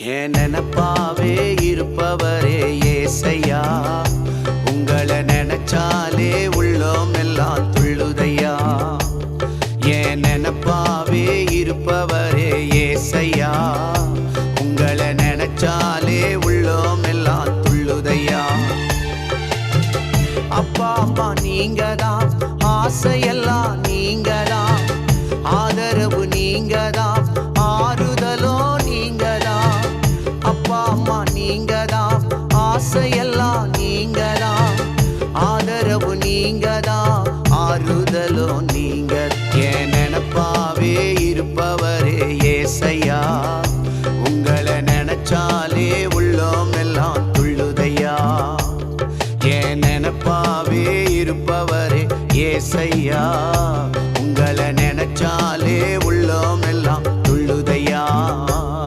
என் நினப்பாவே இருப்பவரே ஏசையா. உங்களை நினைச்சாலே உள்ளோம் எல்லாம் துள்ளுதையா. என் நினப்பாவே இருப்பவரே ஏசையா. உங்களை நினைச்சாலே உள்ளோம் எல்லாம் துள்ளுதையா. அப்பா அம்மா நீங்க தான் ஆசையெல்லாம் நீங்க தான் அம்மா நீங்கதான். ஆசையெல்லாம் நீங்கதான். ஆதரவு நீங்கதான். ஆறுதலும் நீங்க என் நினப்பாவே இருப்பவரே ஏசையா. உங்களை நினைச்சாலே உள்ளோம் எல்லாம் துள்ளுதையா. என் நினப்பாவே இருப்பவரே ஏசையா.